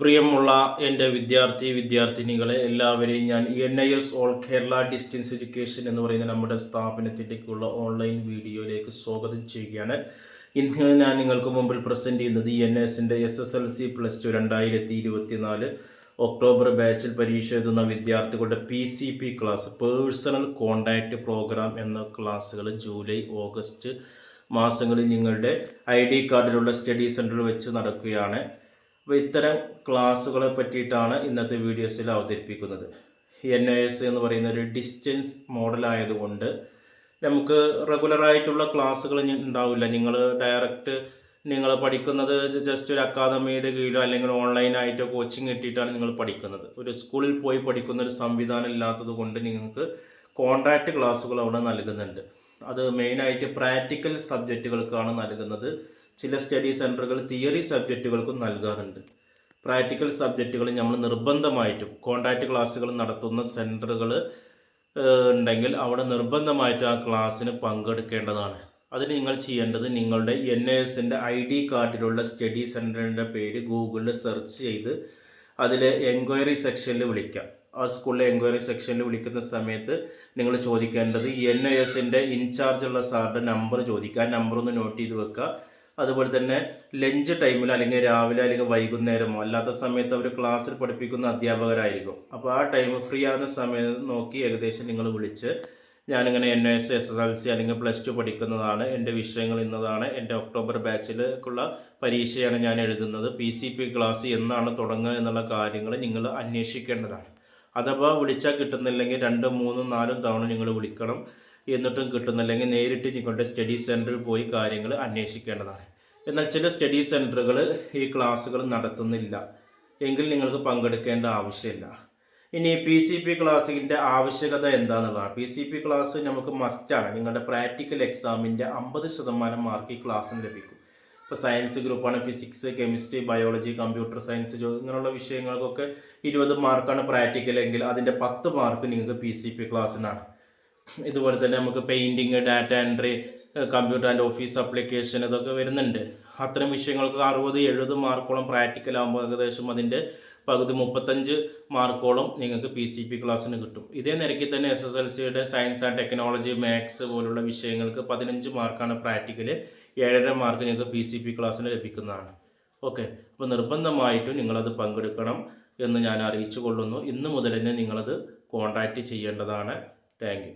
പ്രിയമുള്ള എന്റെ വിദ്യാർത്ഥി വിദ്യാർത്ഥിനികളെ എല്ലാവരെയും ഞാൻ N I S all Kerala distance education എന്ന് പറയുന്ന നമ്മുടെ സ്ഥാപനത്തിലേക്കുള്ള ഓൺലൈൻ വീഡിയോയിലേക്ക് സ്വാഗതം ചെയ്യുകയാണ്. ഇന്ന് ഞാൻ നിങ്ങൾക്ക് മുമ്പിൽ പ്രസന്റ് ചെയ്യുന്നത് എൻ എസിന്റെ S S L C plus two രണ്ടായിരത്തി ഇരുപത്തി നാല് ഒക്ടോബർ ബാച്ചിൽ പരീക്ഷ എഴുതുന്ന വിദ്യാർത്ഥികളുടെ P C P class personal contact programme എന്ന ക്ലാസ്സുകൾ ജൂലൈ ഓഗസ്റ്റ് മാസങ്ങളിൽ നിങ്ങളുടെ ഐ ഡി കാർഡിലുള്ള സ്റ്റഡി സെന്ററിൽ വെച്ച് നടക്കുകയാണ്. അപ്പോൾ ഇത്തരം ക്ലാസ്സുകളെ പറ്റിയിട്ടാണ് ഇന്നത്തെ വീഡിയോസിൽ അവതരിപ്പിക്കുന്നത്. എൻ എ എസ് എന്ന് പറയുന്ന ഒരു ഡിസ്റ്റൻസ് മോഡലായതുകൊണ്ട് നമുക്ക് റെഗുലറായിട്ടുള്ള ക്ലാസ്സുകൾ ഉണ്ടാവില്ല. നിങ്ങൾ ഡയറക്റ്റ് നിങ്ങൾ പഠിക്കുന്നത് ജസ്റ്റ് ഒരു അക്കാദമിയുടെ കീഴിലോ അല്ലെങ്കിൽ ഓൺലൈനായിട്ടോ കോച്ചിങ് കിട്ടിയിട്ടാണ് നിങ്ങൾ പഠിക്കുന്നത്. ഒരു സ്കൂളിൽ പോയി പഠിക്കുന്ന ഒരു സംവിധാനം ഇല്ലാത്തത് കൊണ്ട് നിങ്ങൾക്ക് കോൺട്രാക്റ്റ് ക്ലാസ്സുകൾ അവിടെ നൽകുന്നുണ്ട്. അത് മെയിനായിട്ട് പ്രാക്ടിക്കൽ സബ്ജക്റ്റുകൾക്കാണ് നൽകുന്നത്. ചില സ്റ്റഡി സെന്ററുകൾ തിയറി സബ്ജക്റ്റുകൾക്കും നൽകാറുണ്ട്. പ്രാക്ടിക്കൽ സബ്ജക്റ്റുകൾ നമ്മൾ നിർബന്ധമായിട്ടും കോൺട്രാക്റ്റ് ക്ലാസ്സുകൾ നടത്തുന്ന സെന്ററുകൾ ഉണ്ടെങ്കിൽ അവിടെ നിർബന്ധമായിട്ട് ആ ക്ലാസ്സിന് പങ്കെടുക്കേണ്ടതാണ്. അതിന് നിങ്ങൾ ചെയ്യേണ്ടത് നിങ്ങളുടെ എൻ എ എസിന്റെ ഐ ഡി കാർഡിലുള്ള സ്റ്റഡി സെന്ററിന്റെ പേര് ഗൂഗിളിൽ സെർച്ച് ചെയ്ത് അതിൽ എൻക്വയറി സെക്ഷനിൽ വിളിക്കാം. ആ സ്കൂളിലെ എൻക്വയറി സെക്ഷനിൽ വിളിക്കുന്ന സമയത്ത് നിങ്ങൾ ചോദിക്കേണ്ടത് എൻ എ എസിന്റെ ഇൻചാർജുള്ള സാറിന്റെ നമ്പർ ചോദിക്കുക. ആ നമ്പർ ഒന്ന് നോട്ട് ചെയ്ത് വെക്കുക. അതുപോലെ തന്നെ ലഞ്ച് ടൈമിൽ അല്ലെങ്കിൽ രാവിലെ അല്ലെങ്കിൽ വൈകുന്നേരമോ അല്ലാത്ത സമയത്ത് അവർ ക്ലാസ്സിൽ പഠിപ്പിക്കുന്ന അധ്യാപകരായിരിക്കും. അപ്പോൾ ആ ടൈം ഫ്രീ ആകുന്ന സമയത്ത് നോക്കി ഏകദേശം നിങ്ങൾ വിളിച്ച് ഞാനിങ്ങനെ N S S S L C അല്ലെങ്കിൽ പ്ലസ് ടു പഠിക്കുന്നതാണ് എന്റെ വിഷയങ്ങൾ ഇന്നതാണ് എന്റെ ഒക്ടോബർ ബാച്ചിലേക്കുള്ള പരീക്ഷയാണ് ഞാൻ എഴുതുന്നത്. പി സി പി ക്ലാസ് എന്നാണ് തുടങ്ങുക എന്നുള്ള കാര്യങ്ങൾ നിങ്ങൾ അന്വേഷിക്കേണ്ടതാണ്. അഥവാ വിളിച്ചാൽ കിട്ടുന്നില്ലെങ്കിൽ രണ്ടും മൂന്നും നാലും തവണ നിങ്ങൾ വിളിക്കണം. എന്നിട്ടും കിട്ടുന്നില്ലെങ്കിൽ നേരിട്ട് നിങ്ങളുടെ സ്റ്റഡി സെന്ററിൽ പോയി കാര്യങ്ങൾ അന്വേഷിക്കേണ്ടതാണ്. എന്നാൽ ചില സ്റ്റഡി സെന്ററുകൾ ഈ ക്ലാസ്സുകൾ നടത്തുന്നില്ല. എങ്കിൽ നിങ്ങൾക്ക് പങ്കെടുക്കേണ്ട ആവശ്യമില്ല. ഇനി പി സി പി ക്ലാസ്സിന്റെ ആവശ്യകത എന്താണെന്നുള്ളതാണ് പി സി പി ക്ലാസ് നമുക്ക് മസ്റ്റാണ് നിങ്ങളുടെ പ്രാക്ടിക്കൽ എക്സാമിന്റെ അമ്പത് ശതമാനം മാർക്ക് ഈ ക്ലാസ്സിന് ലഭിക്കും. ഇപ്പോൾ സയൻസ് ഗ്രൂപ്പാണ് physics chemistry biology computer science ഇങ്ങനെയുള്ള വിഷയങ്ങൾക്കൊക്കെ ഇരുപത് മാർക്കാണ് പ്രാക്ടിക്കൽ എങ്കിൽ അതിന്റെ പത്ത് മാർക്ക് നിങ്ങൾക്ക് പി സി പി ക്ലാസ്സിനാണ്. ഇതുപോലെ തന്നെ നമുക്ക് painting data entry computer and office application ഇതൊക്കെ വരുന്നുണ്ട്. അത്തരം വിഷയങ്ങൾക്ക് അറുപത് എഴുപത് മാർക്കോളം പ്രാക്ടിക്കൽ ആകുമ്പോൾ ഏകദേശം അതിന്റെ പകുതി മുപ്പത്തഞ്ച് മാർക്കോളം നിങ്ങൾക്ക് പി സി പി ക്ലാസ്സിന് കിട്ടും. ഇതേ നിരക്കിൽ തന്നെ എസ് എസ് എൽ സിയുടെ സയൻസ് ആൻഡ് ടെക്നോളജി മാത്സ് പോലുള്ള വിഷയങ്ങൾക്ക് പതിനഞ്ച് മാർക്കാണ് പ്രാക്ടിക്കൽ ഏഴര മാർക്ക് നിങ്ങൾക്ക് പി സി പി ക്ലാസ്സിന് ലഭിക്കുന്നതാണ്. ഓക്കെ അപ്പോൾ നിർബന്ധമായിട്ടും നിങ്ങളത് പങ്കെടുക്കണം എന്ന് ഞാൻ അറിയിച്ചു കൊള്ളുന്നു ഇന്ന് മുതൽ തന്നെ നിങ്ങളത് കോൺടാക്റ്റ് ചെയ്യേണ്ടതാണ്. താങ്ക്